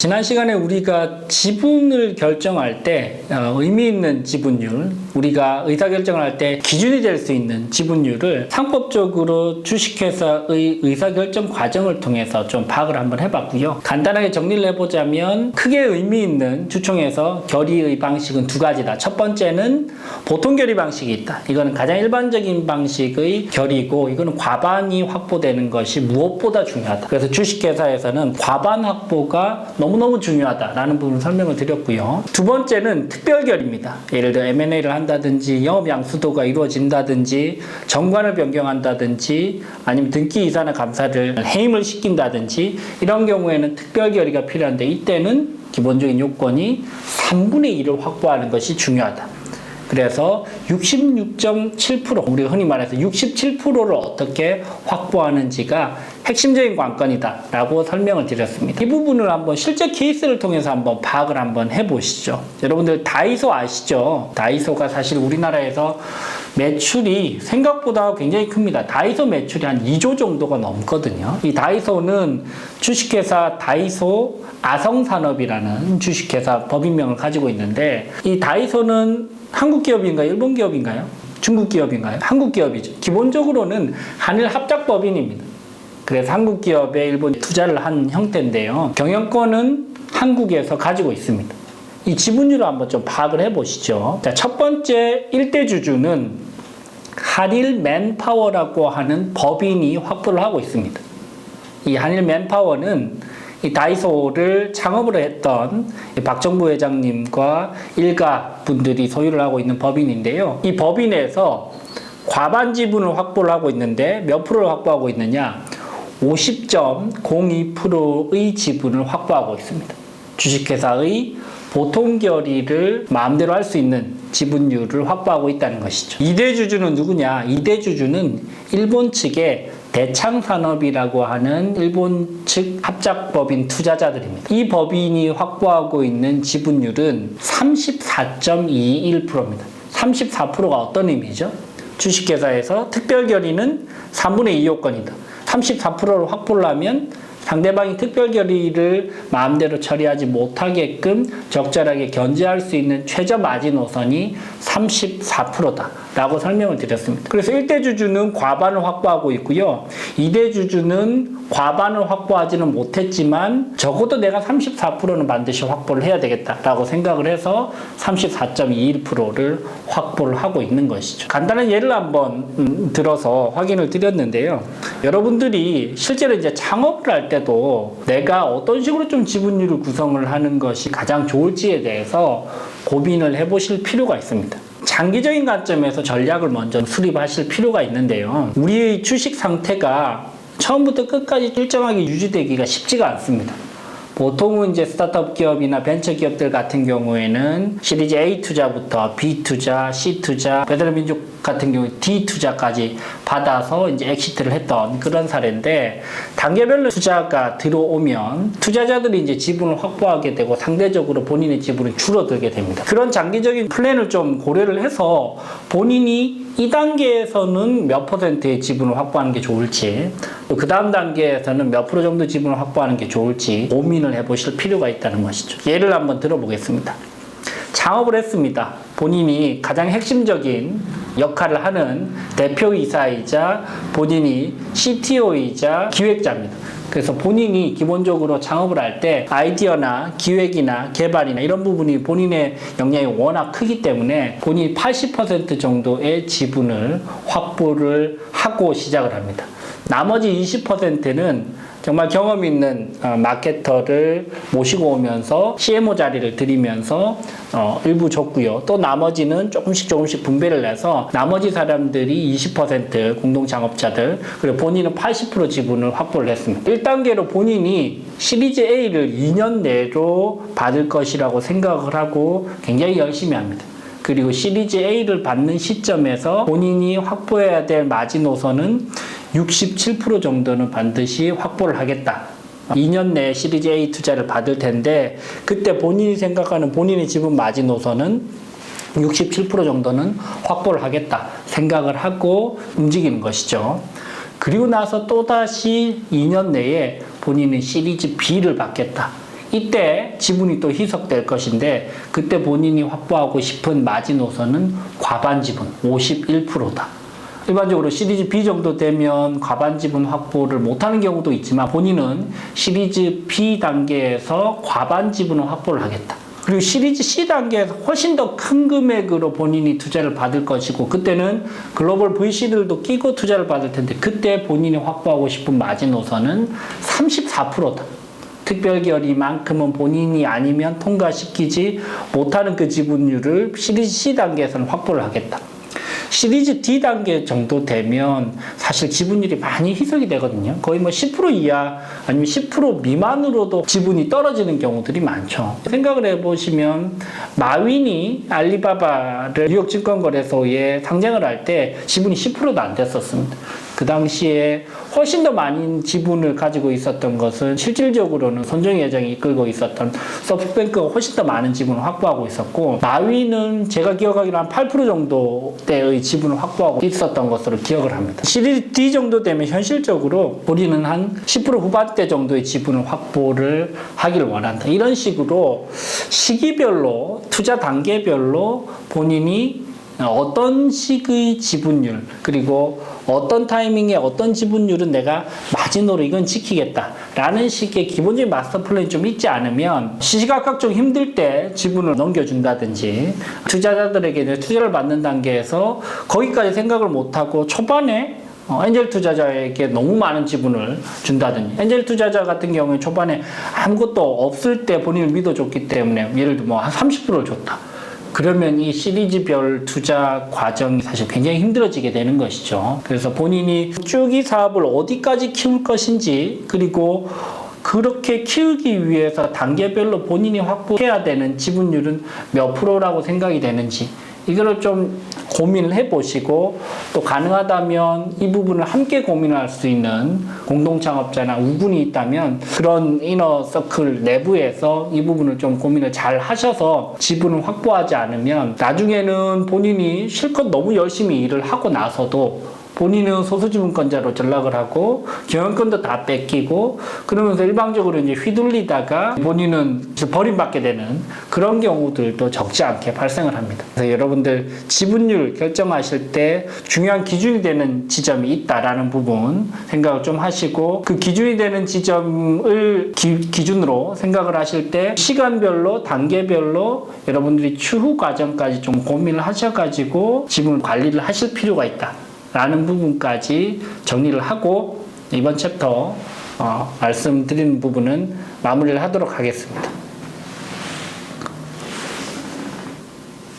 지난 시간에 우리가 지분을 결정할 때 어, 의미 있는 지분율, 우리가 의사결정을 할 때 기준이 될 수 있는 지분율을 상법적으로 주식회사의 의사결정 과정을 통해서 좀 파악을 한번 해봤고요. 간단하게 정리를 해보자면 크게 의미 있는 주총에서 결의의 방식은 두 가지다. 첫 번째는 보통 결의 방식이 있다. 이거는 가장 일반적인 방식의 결의고 이거는 과반이 확보되는 것이 무엇보다 중요하다. 그래서 주식회사에서는 과반 확보가 너무너무 중요하다라는 부분을 설명을 드렸고요. 두 번째는 특별결입니다. 예를 들어 M&A를 한다 든지 영업 양 수도가 이루어진다든지 정관을 변경한다든지 아니면 등기 이사나 감사를 해임을 시킨다든지 이런 경우에는 특별 결의가 필요한데 이때는 기본적인 요건이 3분의 1을 확보하는 것이 중요하다. 그래서 66.7% 우리가 흔히 말해서 67%를 어떻게 확보하는지가 핵심적인 관건이다라고 설명을 드렸습니다. 이 부분을 한번 실제 케이스를 통해서 한번 파악을 한번 해보시죠. 여러분들 다이소 아시죠? 다이소가 사실 우리나라에서 매출이 생각보다 굉장히 큽니다. 다이소 매출이 한 2조 정도가 넘거든요. 이 다이소는 주식회사 다이소 아성산업이라는 주식회사 법인명을 가지고 있는데 이 다이소는 한국 기업인가요? 일본 기업인가요? 중국 기업인가요? 한국 기업이죠. 기본적으로는 한일 합작 법인입니다. 그래서 한국 기업에 일본 투자를 한 형태인데요. 경영권은 한국에서 가지고 있습니다. 이 지분율을 한번 좀 파악을 해 보시죠. 자, 첫 번째 일대 주주는 한일 맨파워라고 하는 법인이 확보를 하고 있습니다. 이 한일 맨파워는 이 다이소를 창업을 했던 이 박정부 회장님과 일가 분들이 소유를 하고 있는 법인인데요. 이 법인에서 과반 지분을 확보를 하고 있는데 몇 프로를 확보하고 있느냐? 50.02%의 지분을 확보하고 있습니다. 주식회사의 보통 결의를 마음대로 할 수 있는 지분율을 확보하고 있다는 것이죠. 이대 주주는 누구냐? 이대 주주는 일본 측의 대창산업이라고 하는 일본 측 합작법인 투자자들입니다. 이 법인이 확보하고 있는 지분율은 34.21%입니다. 34%가 어떤 의미죠? 주식회사에서 특별결의는 3분의 2 요건이다. 34%를 확보를 하면 상대방이 특별 결의를 마음대로 처리하지 못하게끔 적절하게 견제할 수 있는 최저 마지노선이 34%다. 라고 설명을 드렸습니다. 그래서 1대 주주는 과반을 확보하고 있고요. 2대 주주는 과반을 확보하지는 못했지만 적어도 내가 34%는 반드시 확보를 해야 되겠다라고 생각을 해서 34.21%를 확보를 하고 있는 것이죠. 간단한 예를 한번 음, 들어서 확인을 드렸는데요. 여러분들이 실제로 이제 창업을 할 때도 내가 어떤 식으로 좀 지분율을 구성을 하는 것이 가장 좋을지에 대해서 고민을 해보실 필요가 있습니다. 장기적인 관점에서 전략을 먼저 수립하실 필요가 있는데요. 우리의 주식 상태가 처음부터 끝까지 일정하게 유지되기가 쉽지가 않습니다. 보통은 이제 스타트업 기업이나 벤처 기업들 같은 경우에는 시리즈 A 투자부터 B 투자, C 투자, 베드로민족 같은 경우 D 투자까지 받아서 이제 엑시트를 했던 그런 사례인데 단계별로 투자가 들어오면 투자자들이 이제 지분을 확보하게 되고 상대적으로 본인의 지분이 줄어들게 됩니다. 그런 장기적인 플랜을 좀 고려를 해서 본인이 이 단계에서는 몇 퍼센트의 지분을 확보하는 게 좋을지 또 그 다음 단계에서는 몇 프로 정도 지분을 확보하는 게 좋을지 고민을 해보실 필요가 있다는 것이죠. 예를 한번 들어보겠습니다. 창업을 했습니다. 본인이 가장 핵심적인 역할을 하는 대표이사이자 본인이 CTO이자 기획자입니다. 그래서 본인이 기본적으로 창업을 할 때 아이디어나 기획이나 개발이나 이런 부분이 본인의 역량이 워낙 크기 때문에 본인이 80% 정도의 지분을 확보를 하고 시작을 합니다. 나머지 20%는 정말 경험 있는 어, 마케터를 모시고 오면서 CMO 자리를 드리면서 어, 일부 줬고요. 또 나머지는 조금씩 조금씩 분배를 해서 나머지 사람들이 20% 공동 창업자들 그리고 본인은 80% 지분을 확보를 했습니다. 1단계로 본인이 시리즈 A를 2년 내로 받을 것이라고 생각을 하고 굉장히 열심히 합니다. 그리고 시리즈 A를 받는 시점에서 본인이 확보해야 될 마지노선은 67% 정도는 반드시 확보를 하겠다. 2년 내에 시리즈 A 투자를 받을 텐데 그때 본인이 생각하는 본인의 지분 마지노선은 67% 정도는 확보를 하겠다 생각을 하고 움직이는 것이죠. 그리고 나서 또다시 2년 내에 본인은 시리즈 B를 받겠다. 이때 지분이 또 희석될 것인데 그때 본인이 확보하고 싶은 마지노선은 과반 지분 51%다. 일반적으로 시리즈 B 정도 되면 과반 지분 확보를 못하는 경우도 있지만 본인은 시리즈 B 단계에서 과반 지분을 확보를 하겠다. 그리고 시리즈 C 단계에서 훨씬 더 큰 금액으로 본인이 투자를 받을 것이고 그때는 글로벌 VC들도 끼고 투자를 받을 텐데 그때 본인이 확보하고 싶은 마지노선은 34%다. 특별결의만큼은 본인이 아니면 통과시키지 못하는 그 지분율을 시리즈 C 단계에서는 확보를 하겠다. 시리즈 D 단계 정도 되면 사실 지분율이 많이 희석이 되거든요. 거의 뭐 10% 이하 아니면 10% 미만으로도 지분이 떨어지는 경우들이 많죠. 생각을 해보시면 마윈이 알리바바를 뉴욕 증권거래소에 상장을 할 때 지분이 10%도 안 됐었습니다. 그 당시에 훨씬 더 많은 지분을 가지고 있었던 것은 실질적으로는 손정희 회장이 이끌고 있었던 소프트뱅크가 훨씬 더 많은 지분을 확보하고 있었고 마위는 제가 기억하기로 한 8% 정도 대의 지분을 확보하고 있었던 것으로 기억을 합니다. 시리즈 D 정도 되면 현실적으로 우리는 한 10% 후반대 정도의 지분을 확보를 하기를 원한다. 이런 식으로 시기별로 투자 단계별로 본인이 어떤 식의 지분율 그리고 어떤 타이밍에 어떤 지분율은 내가 마지노로 이건 지키겠다라는 식의 기본적인 마스터 플랜이 좀 있지 않으면 시시각각 좀 힘들 때 지분을 넘겨준다든지 투자자들에게 투자를 받는 단계에서 거기까지 생각을 못하고 초반에 어, 엔젤 투자자에게 너무 많은 지분을 준다든지 엔젤 투자자 같은 경우에 초반에 아무것도 없을 때 본인을 믿어줬기 때문에 예를 들어 뭐한 30%를 줬다. 그러면 이 시리즈별 투자 과정이 사실 굉장히 힘들어지게 되는 것이죠. 그래서 본인이 쭉 이 사업을 어디까지 키울 것인지 그리고 그렇게 키우기 위해서 단계별로 본인이 확보해야 되는 지분율은 몇 프로라고 생각이 되는지 이거를 좀 고민을 해보시고 또 가능하다면 이 부분을 함께 고민할 수 있는 공동창업자나 우군이 있다면 그런 이너 서클 내부에서 이 부분을 좀 고민을 잘 하셔서 지분을 확보하지 않으면 나중에는 본인이 실컷 너무 열심히 일을 하고 나서도 본인은 소수지분권자로 전락을 하고 경영권도 다 뺏기고 그러면서 일방적으로 이제 휘둘리다가 본인은 버림받게 되는 그런 경우들도 적지 않게 발생을 합니다. 그래서 여러분들 지분율 결정하실 때 중요한 기준이 되는 지점이 있다라는 부분 생각을 좀 하시고 그 기준이 되는 지점을 기, 기준으로 생각을 하실 때 시간별로 단계별로 여러분들이 추후 과정까지 좀 고민을 하셔가지고 지분 관리를 하실 필요가 있다. 라는 부분까지 정리를 하고 이번 챕터 어, 말씀드리는 부분은 마무리를 하도록 하겠습니다.